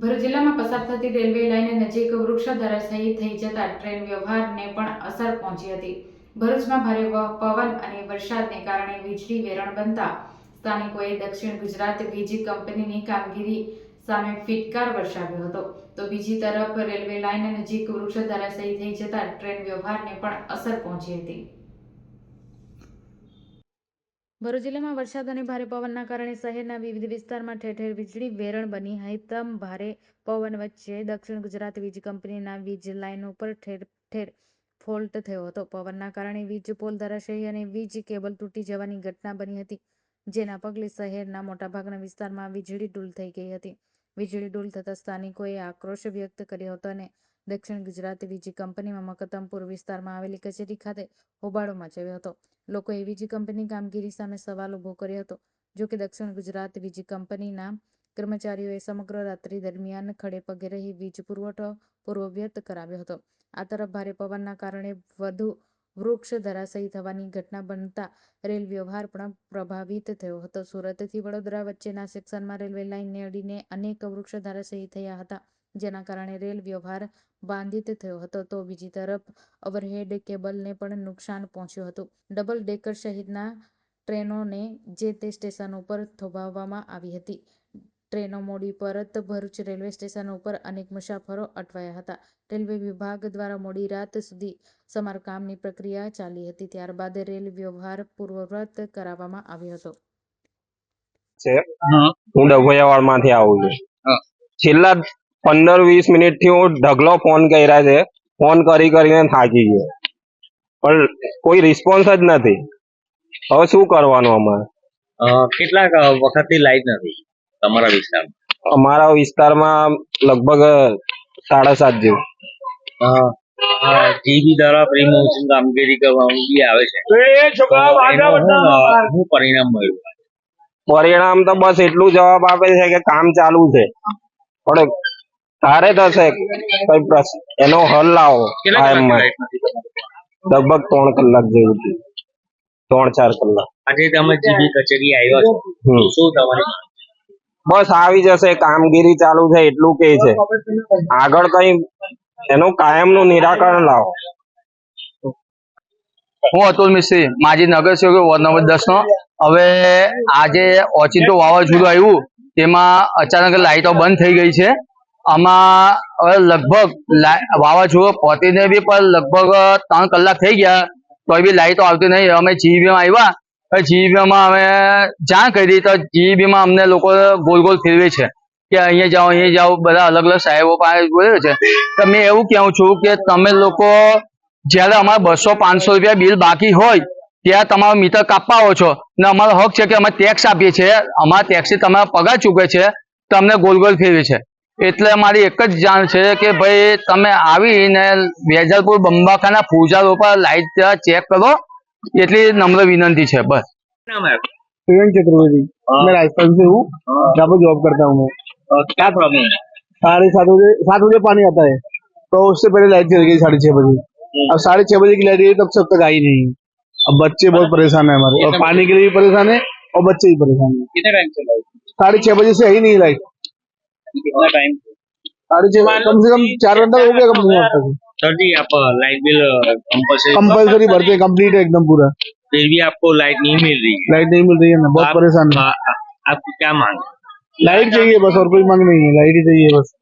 ભરૂચ જિલ્લામાં પસાર થતી રેલવે લાઇન નજીક વૃક્ષ ધરાશાયી થઈ જતા ટ્રેન વ્યવહારને પણ અસર પહોંચી હતી. ભરૂચમાં ભારે પવન અને વરસાદને કારણે વીજળી વેરણ બનતા સ્થાનિકોએ દક્ષિણ ગુજરાત વીજ કંપનીની કામગીરી સામે ફિટકાર વરસાવ્યો હતો. તો બીજી તરફ રેલવે લાઇન નજીક વૃક્ષ ધરાશાયી થઈ જતા ટ્રેન વ્યવહારને પણ અસર પહોંચી હતી. ભરૂચ જિલ્લામાં વરસાદ અને ભારે પવનના કારણે શહેરના વિવિધ વિસ્તારમાં ઠેર ઠેર વીજળી વેરણ બની હૈતમ ભારે પવન વચ્ચે દક્ષિણ ગુજરાત વીજ કંપનીના વીજ લાઇન ઉપર ઠેર ઠેર ફોલ્ટ થયો હતો. પવનના કારણે વીજ પોલ ધરાશયી અને વીજ કેબલ તૂટી જવાની ઘટના બની હતી, જેના પગલે શહેરના મોટાભાગના વિસ્તારમાં વીજળી ડૂલ થઈ ગઈ હતી. વીજળી ડૂલ થતાં સ્થાનિકોએ આક્રોશ વ્યક્ત કર્યો હતો અને દક્ષિણ ગુજરાત વીજી કંપનીમાં મકતમપુર વિસ્તારમાં આવેલી કચેરી ખાતે હોબાળો મચાવ્યો હતો. લોકોએ વીજી કંપની કામગીરી સામે સવાલ ઊભો કર્યો હતો. જો કે દક્ષિણ ગુજરાત વીજી કંપનીના કર્મચારીઓએ સમગ્ર રાત્રિ દરમિયાન ખડે પગે રહી વીજ પુરવઠો પૂર્વવ્યત કરાવ્યો હતો. આ તરફ ભારે પવનના કારણે વધુ વૃક્ષ ધરાશયી થવાની ઘટના બનતા રેલ વ્યવહાર પણ પ્રભાવિત થયો હતો. સુરતથી વડોદરા વચ્ચેના સેક્શનમાં રેલવે લાઇનને અડીને અનેક વૃક્ષ ધરાશયી થયા હતા, જેના કારણે રેલ વ્યવહાર બાંધિત થયો હતો. તો બીજી તરફ, ઓવરહેડ કેબલને પણ નુકસાન પહોંચ્યું હતું. ડબલ ડેકર સહિતના ટ્રેનોને જે તે સ્ટેશન ઉપર થોભાવવામાં આવી હતી. ટ્રેનો મોડી પરત ભરૂચ રેલવે સ્ટેશન ઉપર અનેક મુસાફરો અટવાયા હતા. રેલવે વિભાગ દ્વારા મોડી રાત સુધી સમારકામની પ્રક્રિયા ચાલી હતી. ત્યારબાદ રેલ વ્યવહાર પૂર્વવત કરાવવામાં આવ્યો હતો. હું ડભોયાવાડમાંથી આવું છું. છેલ્લા પંદર વીસ મિનિટથી હું ઢગલો ફોન કર્યા છે. ફોન કરી કરીને થાકી ગયો. પણ કોઈ રિસ્પોન્સ જ નથી. હવે શું કરવાનું અમારે? અ, વખતથી લાઈટ નથી. તમારા વિસ્તારમાં? અમારા વિસ્તારમાં લગભગ સાડા સાત જેવું. જીબી દ્વારા કામગીરી કરવામાં બી આવે છે. પરિણામ મળ્યું પરિણામ તો બસ એટલું જવાબ આપે છે કે કામ ચાલુ છે. પણ તારે થશે કઈ પ્રશ્ન એનો હલ લાવો? લગભગ ત્રણ કલાક જેવું ત્રણ ચાર કલાક. આજે તમે જીબી કચેરી આવ્યા છો. હમ. શું તમારી? બસ આવી જશે, કામગીરી ચાલુ છે, એટલું કે છે. આગળ કઈ એનું કાયમનું નિરાકરણ લાવો. હું અતુલ મિસ્ત્રી, માજી નગરસેવક વોર્ડ નંબર દસ નો. હવે આજે ઓચિંતો વાવાઝોડું આવ્યું, તેમાં અચાનક લાઇટો બંધ થઈ ગઈ છે. આમાં હવે લગભગ વાવાઝોડું પહોંચીને બી પણ લગભગ ત્રણ કલાક થઈ ગયા, તોય બી લાઇટો આવતી નહીં. અમે જીબીમાં આવ્યા જીબીમાં અમે જાણ કરી તો જીબીમાં અમને લોકો ગોલ ગોલ ફેરવે છે કે અહીંયા જાઓ અહીંયા જાઓ, બધા અલગ અલગ સાહેબો પાસે બોલે છે. તો મેં એવું કહું છું કે તમે લોકો જ્યારે અમારે બસો પાંચસો રૂપિયા બિલ બાકી હોય, ત્યાં તમારો મીટર કાપવા આવો છો. ને અમારો હક છે કે અમે ટેક્સ આપીએ છીએ. અમારા ટેક્સથી તમારા પગાર ચૂકે છે. તમને ગોલ ગોલ ફેરવે છે. એટલે મારી એક જ જાણ છે કે ભાઈ, તમે આવીને વેજલપુર બંબાખાના પૂજા ઉપર લાઈટ ચેક કરો. એટલી નમ્ર વિનંતી છે બસ નામ આવ્યું प्रियंक चतुर्वेदी हाँ। मैं राजस्थान से हूँ हाँ, जहाँ पर जॉब करता हूँ मैं अ, क्या प्रॉब्लम है साढ़े सात बजे सात बजे पानी आता है तो उससे पहले लाइट चल गई साढ़े छह बजे अब साढ़े छह बजे की लाइट गई तब से अब तक आई नहीं अब बच्चे बहुत परेशान है हमारे और कितना पानी के लिए भी परेशान है और बच्चे भी परेशान है कितने टाइम से लाइट साढ़े छह बजे से है ही नहीं लाइट कितना टाइम साढ़े छह कम से कम चार घंटा हो गया कम से कम अब तक सर जी आप लाइट बिल कंपल्सरी कंपल्सरी भरते हैं कंप्लीट है एकदम पूरा फिर भी आपको लाइट नहीं मिल रही है लाइट नहीं मिल रही है ना बहुत आप- परेशान है आ- आ- आपकी क्या मांग है लाइट चाहिए बस और कोई मांग नहीं है लाइट ही चाहिए बस